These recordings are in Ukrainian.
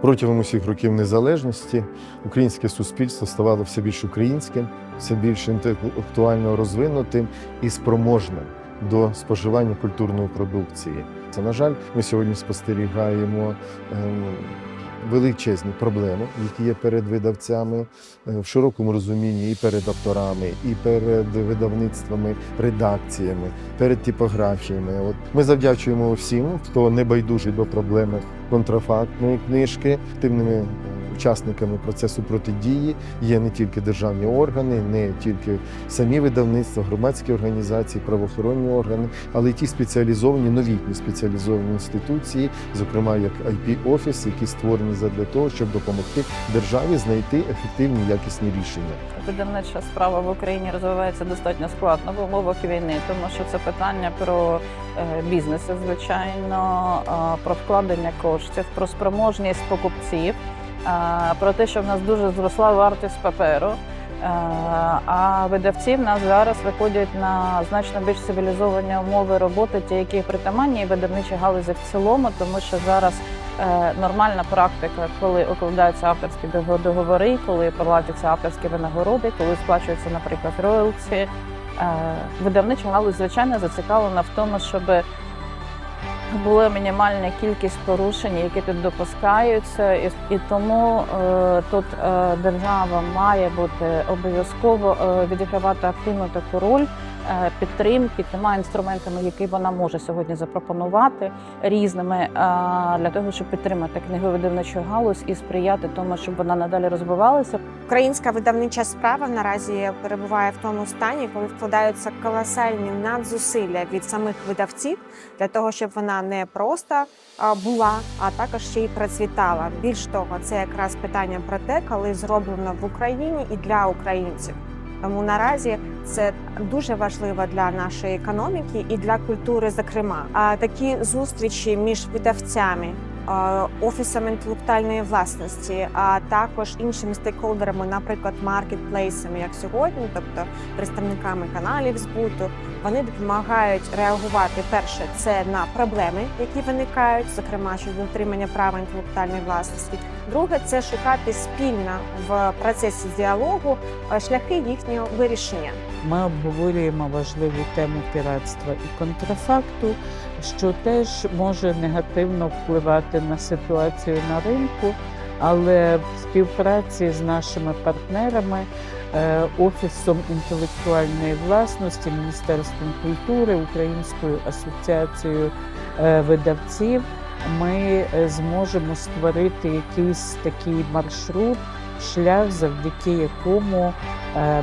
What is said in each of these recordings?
Протягом усіх років незалежності українське суспільство ставало все більш українським, все більш інтелектуально розвинутим і спроможним до споживання культурної продукції. Це, на жаль, ми сьогодні спостерігаємо ем, величезні проблеми, які є перед видавцями е, в широкому розумінні і перед авторами, і перед видавництвами, редакціями, перед типографіями. От ми завдячуємо всім, хто не байдужий до проблеми контрафактної книжки, активними учасниками процесу протидії є не тільки державні органи, не тільки самі видавництва, громадські організації, правоохоронні органи, але й ті спеціалізовані новітні спеціалізовані інституції, зокрема як IP Office, які створені для того, щоб допомогти державі знайти ефективні якісні рішення. Видавнича справа в Україні розвивається достатньо складно в умовах війни, тому що це питання про е, бізнеси, звичайно, про вкладення коштів, про спроможність покупців, про те, що в нас дуже зросла вартість паперу. А видавці в нас зараз виходять на значно більш цивілізовані умови роботи, ті, які притаманні і видавничі галузі в цілому, тому що зараз е, нормальна практика, коли укладаються авторські договори, коли платяться авторські винагороди, коли сплачуються, наприклад, роялті. Е, Видавнича галузь, звичайно, зацікавлена в тому, щоб була мінімальна кількість порушень, які тут допускаються, і, і тому е, тут е, держава має бути обов'язково е, відігравати активну таку роль підтримки тими інструментами, які вона може сьогодні запропонувати різними е, для того, щоб підтримати книговидавничу галузь і сприяти тому, щоб вона надалі розвивалася. Українська видавнича справа наразі перебуває в тому стані, коли вкладаються колосальні надзусилля від самих видавців для того, щоб вона не просто була, а також ще й процвітала. Більш того, це якраз питання про те, коли зроблено в Україні і для українців. Тому наразі це дуже важливо для нашої економіки і для культури, зокрема. А такі зустрічі між видавцями, е, офісами інтелектуальної власності, а також іншими стейкхолдерами, наприклад, маркетплейсами, як сьогодні, тобто представниками каналів збуту, вони допомагають реагувати перше це на проблеми, які виникають, зокрема щодо дотримання права інтелектуальної власності. Друге це шукати спільно в процесі діалогу е, шляхи їхнього вирішення. Ми обговорюємо важливу тему піратства і контрафакту, що теж може негативно впливати на ситуацію на ринку, але в співпраці з нашими партнерами, е, Офісом інтелектуальної власності, Міністерством культури, Українською асоціацією е, видавців, ми е, зможемо створити якийсь такий маршрут, шлях, завдяки якому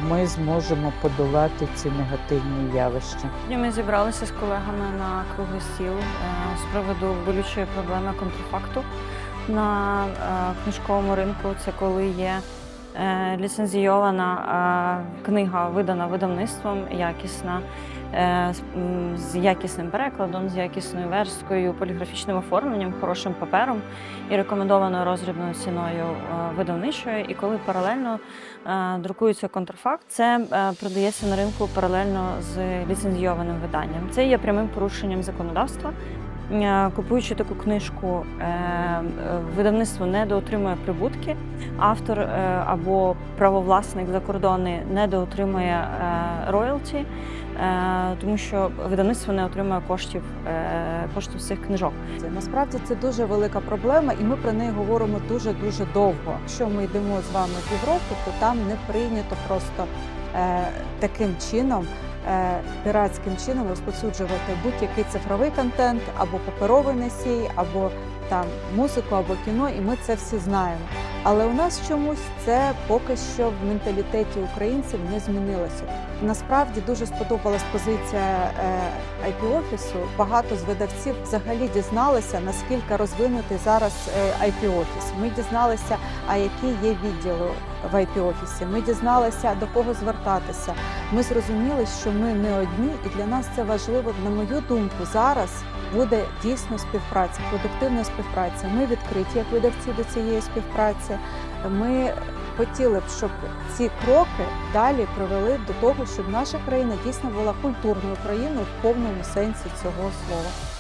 ми зможемо подолати ці негативні явища. Ми зібралися з колегами на круглий стіл з приводу болючої проблеми контрафакту на е, книжковому ринку. Це коли є е, ліцензійована е, книга, видана видавництвом, якісна, з- якісним перекладом, з якісною версткою, поліграфічним оформленням, хорошим папером і рекомендованою роздрібною ціною видавничою. І коли паралельно друкується контрафакт, це продається на ринку паралельно з ліцензійованим виданням. Це є прямим порушенням законодавства. Е, Купуючи таку книжку, е, видавництво недоотримує прибутки, автор е, або правовласник закордонний недоотримує роялті, тому що видавництво не отримує коштів, коштів цих книжок. Насправді це дуже велика проблема, і ми про неї говоримо дуже дуже довго. Якщо ми йдемо з вами в Європу, то там не прийнято просто таким чином. Е, Піратським чином розповсюджувати будь-який цифровий контент або паперовий носій, або там музику, або кіно, і ми це всі знаємо. Але у нас чомусь це поки що в менталітеті українців не змінилося. Насправді дуже сподобалась позиція е, IP офісу. Багато з видавців взагалі дізналися, наскільки розвинутий зараз е, IP офіс. Ми дізналися, а які є відділи в IP офісі. Ми дізналися до кого звертатися. Ми зрозуміли, що ми не одні, і для нас це важливо. На мою думку, зараз буде дійсно співпраця, продуктивна співпраця. Ми відкриті як видавці до цієї співпраці. Ми хотіли б, щоб ці кроки далі привели до того, щоб наша країна дійсно була культурною країною в повному сенсі цього слова.